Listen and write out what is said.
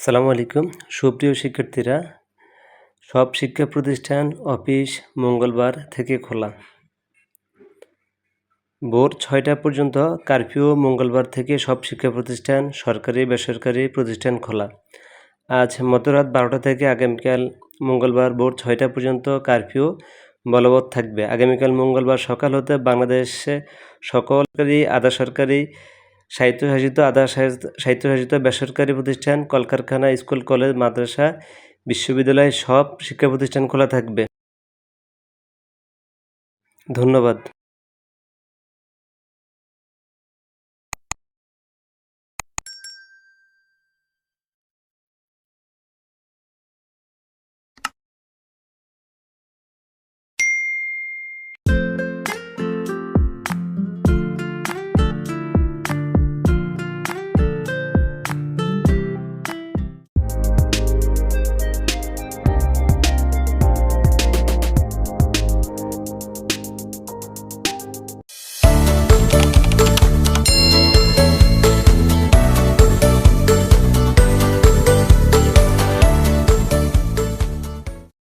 আসসালামু আলাইকুম। সুপ্রিয় শিক্ষার্থীরা, সব শিক্ষা প্রতিষ্ঠান অফিস মঙ্গলবার থেকে খোলা। ভোর ছয়টা পর্যন্ত কারফিউ মঙ্গলবার থেকে সব শিক্ষা প্রতিষ্ঠান সরকারি, বেসরকারি প্রতিষ্ঠান খোলা। আজ মধ্যরাত বারোটা থেকে আগামীকাল মঙ্গলবার ভোর ছয়টা পর্যন্ত কারফিউ বলবৎ থাকবে। আগামীকাল মঙ্গলবার সকাল হতে বাংলাদেশে সকলকারী আধা সরকারি স্বায়ত্তশাসিত আধা স্বায়ত্তশাসিত বেসরকারি প্রতিষ্ঠান, কলকারখানা, স্কুল, কলেজ, মাদ্রাসা, বিশ্ববিদ্যালয়, সব শিক্ষা প্রতিষ্ঠান খোলা থাকবে। ধন্যবাদ।